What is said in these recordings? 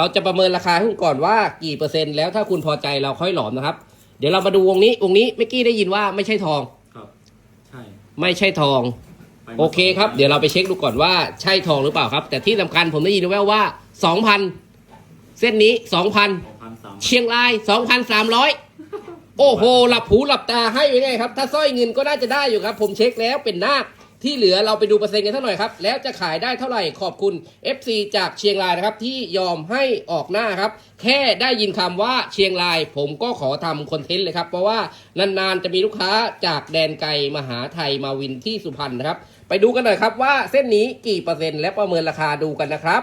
เราจะประเมินราคาให้คุณก่อนว่ากี่เปอร์เซ็นต์แล้วถ้าคุณพอใจเราค่อยหลอมนะครับ เดี๋ยวเรามาดูวงนี้วงนี้เมื่อกี้ได้ยินว่าไม่ใช่ทอง ครับ ใช่ไม่ใช่ทอง ไปมาโอเคครับ เดี๋ยวเราไปเช็คดูก่อนว่าใช่ทองหรือเปล่าครับ แต่ที่สำคัญผมได้ยินแว่วว่าสองพันเส้นนี้ สองพันสองพันสามเชียงรายสองพันสามร้อยโอ้โห หลับหูหลับตาให้ไว้ไงครับ ถ้าสร้อยเงินก็น่าจะได้อยู่ครับ ผมเช็คแล้วเป็นนาค ที่เหลือเราไปดูเปอร์เซ็นต์กันสักหน่อยครับ แล้วจะขายได้เท่าไหร่ขอบคุณ FC จากเชียงรายนะครับ ที่ยอมให้ออกหน้าครับ แค่ได้ยินคำว่าเชียงราย ผมก็ขอทำคอนเทนต์เลยครับ เพราะว่านานๆจะมีลูกค้าจากแดนไกลมาหาไทยมาวินที่สุพรรณนะครับ ไปดูกันหน่อยครับว่าเส้นนี้กี่เปอร์เซ็นต์และประเมินราคาดูกันนะครับ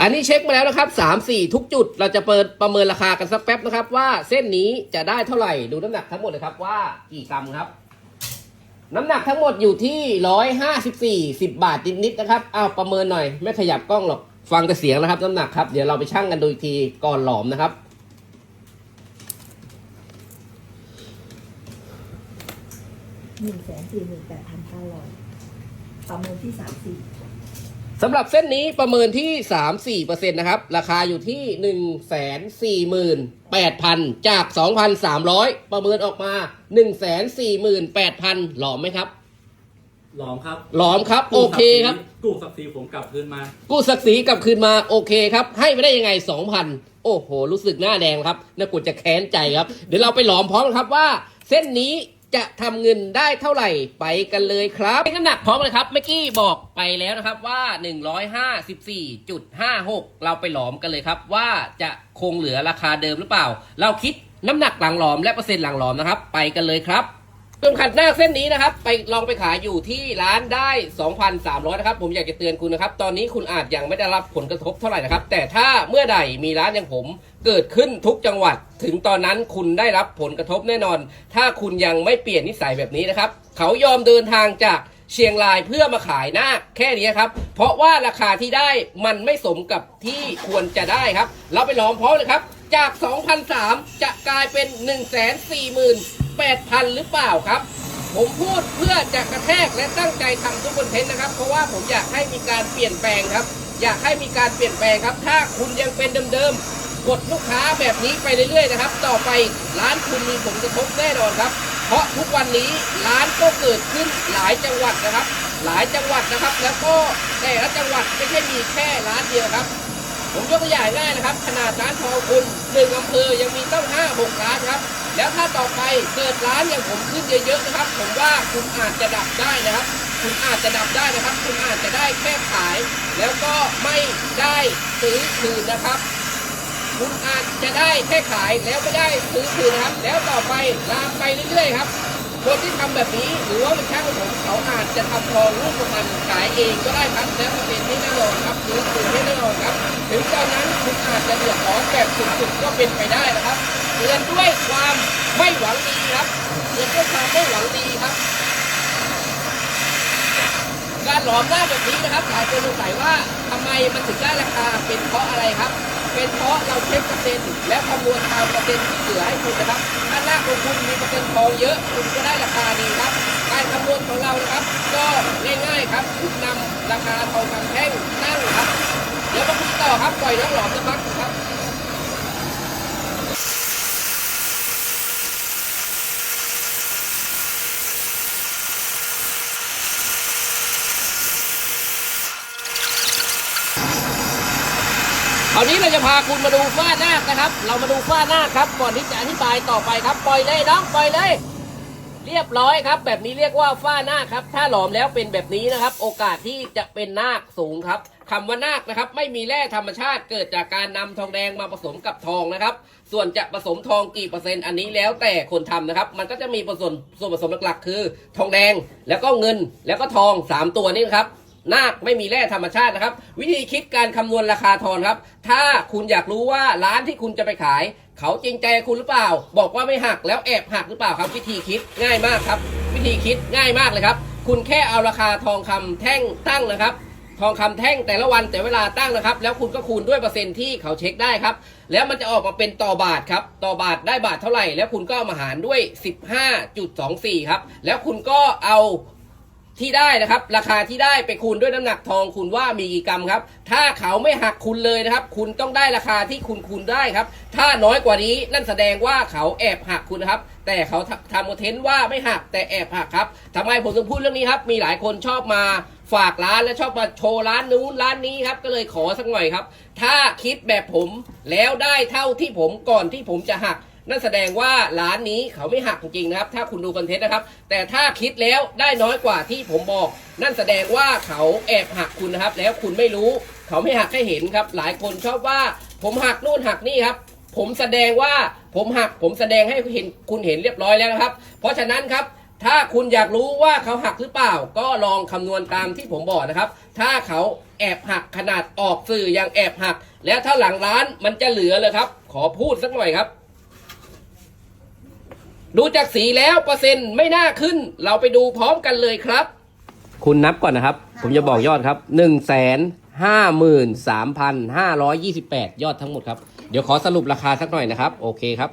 อันนี้เช็คมาแล้วนะครับสามสี่ทุกจุดเราจะเปิดประเมินราคากันสักแป๊บนะครับ ว่าเส้นนี้จะได้เท่าไหร่ดูน้ำหนักทั้งหมดเลยครับว่ากี่กรัมครับ น้ำหนักทั้งหมดอยู่ที่ร้อยห้าสิบสี่สิบบาทนิดๆนะครับอ้าวประเมินหน่อย ไม่ขยับกล้องหรอก ฟังแต่เสียงนะครับ น้ำหนักครับ เดี๋ยวเราไปชั่งกันดูอีกทีก่อนหลอมนะครับหนึ่งแสนสี่หมื่นแปดพันเก้าร้อยประเมินที่สามสี่ สำหรับเส้นนี้ประเมินที่ 3-4%นะครับ ราคาอยู่ที่ 1 4 8 0 0 0 จาก 2,300 ประเมินออกมา 1 4 8 0 0 0 หลอมไหมครับ หลอมครับ หลอมครับ โอเคครับ กู้ศักดิ์ศรีผมกลับคืนมา กู้ศักดิ์ศรีกลับคืนมา โอเคครับ ให้ไปได้ยังไง 2,000 โอ้โห รู้สึกหน้าแดงครับน่ากดจะแค้นใจครับ เดี๋ยวเราไปหลอมพร้อมกันครับว่า เส้นนี้ จะทำเงินได้เท่าไหร่ไปกันเลยครับน้ำหนักพร้อมเลยครับเมื่อกี้บอกไปแล้วนะครับว่า 154.56 เราไปหลอมกันเลยครับ ว่าจะคงเหลือราคาเดิมหรือเปล่า เราคิดน้ำหนักหลังหลอมและเปอร์เซ็นต์หลังหลอมนะครับ ไปกันเลยครับ เครื่องขัดหน้าเส้นนี้นะครับ ไปลองไปขายอยู่ที่ร้านได้ 2,300 นะครับ ผมอยากจะเตือนคุณนะครับ ตอนนี้คุณอาจยังไม่ได้รับผลกระทบเท่าไหร่นะครับ แต่ถ้าเมื่อใดมีร้านอย่างผมเกิดขึ้นทุกจังหวัด ถึงตอนนั้นคุณได้รับผลกระทบแน่นอน ถ้าคุณยังไม่เปลี่ยนนิสัยแบบนี้นะครับ เขายอมเดินทางจากเชียงรายเพื่อมาขายหน้าแค่นี้ครับ เพราะว่าราคาที่ได้มันไม่สมกับที่ควรจะได้ครับ เราไปลองพร้อมเลยครับ จาก 2,003จะกลายเป็น 8,000 หรือเปล่าครับ ผมพูดเพื่อจะกระแทกและตั้งใจทำทุกคอนเทนต์นะครับ เพราะว่าผมอยากให้มีการเปลี่ยนแปลงครับ อยากให้มีการเปลี่ยนแปลงครับ ถ้าคุณยังเป็นเดิมๆกดลูกค้าแบบนี้ไปเรื่อยๆนะครับ ต่อไปร้านคุณมีผลกระทบแน่นอนครับ เพราะทุกวันนี้ร้านก็เกิดขึ้นหลายจังหวัดนะครับ หลายจังหวัดนะครับ แล้วก็แต่ละจังหวัดไม่ใช่มีแค่ร้านเดียวครับผมยกตัวอย่างง่ายนะครับ ขนาดร้านทองคุณหนึ่งอำเภอยังมีต้องห้าหกร้านครับ แล้วถ้าต่อไปเกิดร้านอย่างผมขึ้นเยอะๆนะครับ ผมว่าคุณอาจจะดับได้นะครับ คุณอาจจะดับได้นะครับ คุณอาจจะได้แค่ขาย แล้วก็ไม่ได้ซื้อคืนนะครับ คุณอาจจะได้แค่ขายแล้วไม่ได้ซื้อคืนนะครับ แล้วต่อไปลามไปเรื่อยๆครับคนที่ทำแบบนี้หรือว่าเป็นช่างของผมเขาอาจจะทำทองรูปประพันขายเองก็ได้ครับแล้วเป็นที่แน่นอนครับซื้อคืนที่แน่นอนครับ ถึงตอนนั้นคุณอาจจะเดือดร้อนแบบสุดๆก็เป็นไปได้นะครับเตือนด้วยความไม่หวังดีครับเตือนด้วยความไม่หวังดีครับ การ หลอมหน้แบบนี้นะครับหลายคนสงสัยว่าทำไมมันถึงได้ราคาเป็นเพราะอะไรครับ เป็นเพราะเราเช็คเปอร์เซ็นต์และคำนวณตามเปอร์เซ็นต์ที่เหลือให้คุณนะครับถ้าหน้าของคุณมีเปอร์เซ็นต์ทองเยอะคุณก็ได้ราคาดีครับ การคำนวณของเรานะครับ ก็ง่ายๆครับคุณนำราคาทองคำแท่งตั้งครับเดี๋ยวมาคุยต่อครับปล่อยน้องหลอมสักพักครับ คราวนี้เราจะพาคุณมาดูฝ้าหน้านะครับ เรามาดูฝ้าหน้าครับ ก่อนที่จะอธิบายต่อไปครับ ปล่อยเลยน้องปล่อยเลย เรียบร้อยครับ แบบนี้เรียกว่าฝ้าหน้าครับ ถ้าหลอมแล้วเป็นแบบนี้นะครับ โอกาสที่จะเป็นนาคสูงครับคำว่านาคนะครับ ไม่มีแร่ธรรมชาติเกิดจากการนำทองแดงมาผสมกับทองนะครับ ส่วนจะผสมทองกี่เปอร์เซ็นต์อันนี้แล้วแต่คนทำนะครับ มันก็จะมีผสมส่วนผสมหลักๆ คือ ทองแดงแล้วก็เงินแล้วก็ทองสามตัวนี้ครับ นาคไม่มีแร่ธรรมชาตินะครับ วิธีคิดการคำนวณราคาทองครับ ถ้าคุณอยากรู้ว่าร้านที่คุณจะไปขาย เขาจริงใจคุณหรือเปล่า บอกว่าไม่หักแล้วแอบหักหรือเปล่าครับ วิธีคิดง่ายมากครับ วิธีคิดง่ายมากเลยครับ คุณแค่เอาราคาทองคำแท่งตั้งนะครับ ทองคำแท่งแต่ละวันแต่เวลาตั้งนะครับ แล้วคุณก็คูณด้วยเปอร์เซ็นต์ที่เขาเช็คได้ครับ แล้วมันจะออกมาเป็นต่อบาทครับต่อบาทได้บาทเท่าไหร่ แล้วคุณก็มาหารด้วย 15.24 ครับแล้วคุณก็เอา ที่ได้นะครับ ราคาที่ได้ไปคูณด้วยน้ำหนักทองคุณว่ามีกี่กรัมครับ ถ้าเขาไม่หักคุณเลยนะครับ คุณต้องได้ราคาที่คุณคูณได้ครับ ถ้าน้อยกว่านี้นั่นแสดงว่าเขาแอบหักคุณครับ แต่เขาทำทำคอนเทนต์ว่าไม่หักแต่แอบหักครับทำไมผมถึงพูดเรื่องนี้ครับ มีหลายคนชอบมาฝากร้านและชอบมาโชว์ร้านนู้นร้านนี้ครับ ก็เลยขอสักหน่อยครับ ถ้าคิดแบบผมแล้วได้เท่าที่ผมก่อนที่ผมจะหัก นั่นแสดงว่าร้านนี้เขาไม่หักจริงนะครับ ถ้าคุณดูคอนเทนต์นะครับ แต่ถ้าคิดแล้วได้น้อยกว่าที่ผมบอก นั่นแสดงว่าเขาแอบหักคุณนะครับ แล้วคุณไม่รู้ เขาไม่หักให้เห็นครับ หลายคนชอบว่าผมหักนู่นหักนี่ครับ ผมแสดงว่าผมหัก ผมแสดงให้เห็นคุณเห็นเรียบร้อยแล้วนะครับ เพราะฉะนั้นครับถ้าคุณอยากรู้ว่าเขาหักหรือเปล่า ก็ลองคำนวณตามที่ผมบอกนะครับ ถ้าเขาแอบหักขนาดออกสื่อยังแอบหัก แล้วถ้าหลังร้านมันจะเหลือเลยครับ ขอพูดสักหน่อยครับ ดูจากสีแล้วเปอร์เซ็นต์ไม่น่าขึ้น เราไปดูพร้อมกันเลยครับ คุณนับก่อนนะครับ ผมจะบอกยอดครับหนึ่งแสนห้าหมื่นสามพันห้าร้อยยี่สิบแปดยอดทั้งหมดครับ เดี๋ยวขอสรุปราคาสักหน่อยนะครับ โอเคครับ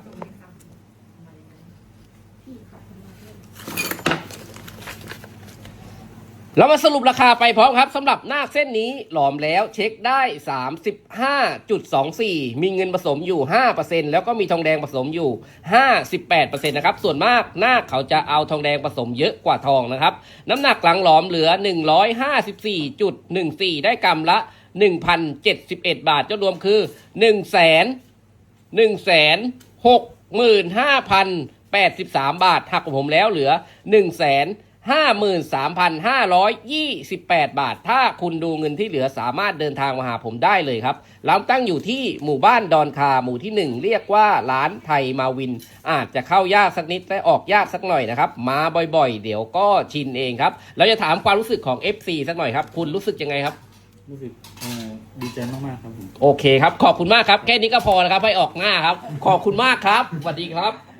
เรามาสรุปราคาไปพร้อมครับสำหรับหน้าเส้นนี้หลอมแล้วเช็คได้ 35.24 มีเงินผสมอยู่ 5%แล้วก็มีทองแดงผสมอยู่ 58%นะครับ ส่วนมากหน้าเขาจะเอาทองแดงผสมเยอะกว่าทองนะครับ น้ำหนักหลังหลอมเหลือ 154.14 ได้กรัมละ 1,071 บาทจะรวมคือ 1 0 0 0 0 1 6 5 0 8 3 บาทหักผมแล้วเหลือ1 5 3 5 2 8 บาท ถ้าคุณดูเงินที่เหลือสามารถเดินทางมาหาผมได้เลยครับร้านตั้งอยู่ที่หมู่บ้านดอนคาหมู่ที่ 1 เรียกว่าร้านไทยมาวิน อาจจะเข้ายากสักนิดและออกยากสักหน่อยนะครับ มาบ่อยๆ เดี๋ยวก็ชินเองครับ เราจะถามความรู้สึกของ FC สักหน่อยครับ คุณรู้สึกยังไงครับ รู้สึกเอ่อดีใจมากๆครับผม โอเคครับ ขอบคุณมากครับ แค่นี้ก็พอนะครับให้ออกหน้าครับ ขอบคุณมากครับสวัสดีครับ